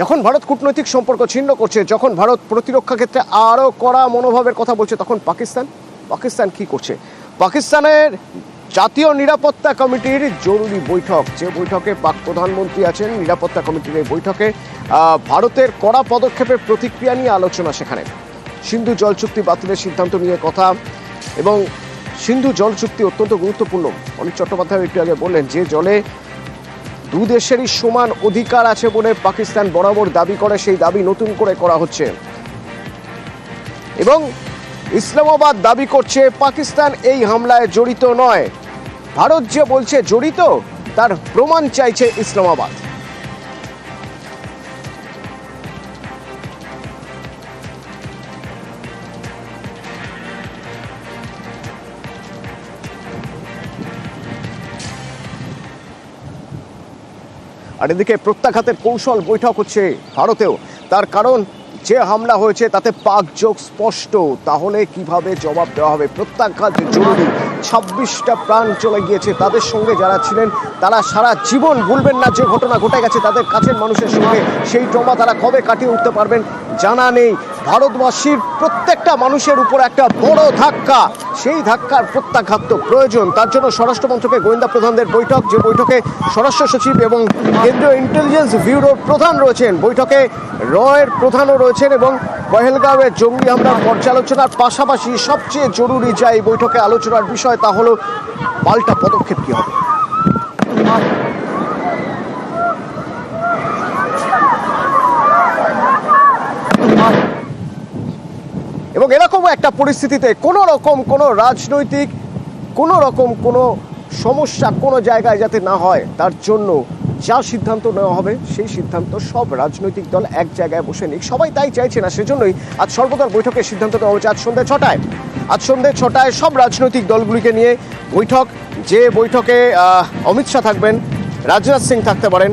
যখন ভারত কূটনৈতিক সম্পর্ক ছিন্ন করছে, যখন ভারত প্রতিরক্ষা ক্ষেত্রে আরও কড়া মনোভাবের কথা বলছে, তখন পাকিস্তান? পাকিস্তান কি করছে? পাকিস্তানের জাতীয় নিরাপত্তা কমিটির জরুরি বৈঠক, যে বৈঠকে পাক প্রধানমন্ত্রী আছেন, নিরাপত্তা কমিটির এই বৈঠকে ভারতের কড়া পদক্ষেপের প্রতিক্রিয়া নিয়ে আলোচনা সেখানে। সিন্ধু জল চুক্তি বাতিলের সিদ্ধান্ত নিয়ে কথা এবং সিন্ধু জল চুক্তি অত্যন্ত গুরুত্বপূর্ণ। অনিক চট্টোপাধ্যায় একটু আগে বললেন, যে জলে দু দেশেরই সমান অধিকার আছে বলে পাকিস্তান বরাবর দাবি করে, সেই দাবি নতুন করে করা হচ্ছে। এবং ইসলামাবাদ দাবি করছে, পাকিস্তান এই হামলায় জড়িত নয়। ভারত যে বলছে জড়িত, তার প্রমাণ চাইছে ইসলামাবাদ। আর এদিকে প্রত্যাঘাতের কৌশল বৈঠক হচ্ছে ভারতেও। তার কারণ, যে হামলা হয়েছে তাতে পাক যোগ স্পষ্ট। তাহলে কীভাবে জবাব দেওয়া হবে? প্রত্যাঘাত জরুরি। ছাব্বিশটা প্রাণ চলে গিয়েছে। তাদের সঙ্গে যারা ছিলেন, তারা সারা জীবন ভুলবেন না যে ঘটনা ঘটে গেছে তাদের কাছের মানুষের সঙ্গে। সেই ট্রমা তারা কবে কাটিয়ে উঠতে পারবেন জানা নেই। ভারতবাসীর প্রত্যেকটা মানুষের উপর একটা বড় ধাক্কা। সেই ধাক্কার প্রত্যাঘাত প্রয়োজন। তার জন্য স্বরাষ্ট্র মন্ত্রকের গোয়েন্দা প্রধানদের বৈঠক, যে বৈঠকে স্বরাষ্ট্র সচিব এবং কেন্দ্রীয় ইন্টেলিজেন্স ব্যুরোর প্রধান রয়েছেন। বৈঠকে রয়ের প্রধানও রয়েছেন এবং পহেলগাঁওয়ের জঙ্গি হামলার পর্যালোচনার পাশাপাশি সবচেয়ে জরুরি যা এই বৈঠকে আলোচনার বিষয় তা হলো, পাল্টা পদক্ষেপ কী হবে? এবং এরকম একটা পরিস্থিতিতে কোনো রকম কোনো রাজনৈতিক, কোনো রকম কোনো সমস্যা কোনো জায়গায় যাতে না হয়, তার জন্য যা সিদ্ধান্ত নেওয়া হবে, সেই সিদ্ধান্ত সব রাজনৈতিক দল এক জায়গায় বসে নিক। সবাই তাই চাইছে না, সেজন্যই আজ সর্বদল বৈঠকের সিদ্ধান্ত নেওয়া হয়েছে। আজ সন্ধ্যে ছটায়। আজ সন্ধ্যে ছটায় সব রাজনৈতিক দলগুলিকে নিয়ে বৈঠক। যে বৈঠকে অমিত শাহ থাকবেন, রাজনাথ সিং থাকতে পারেন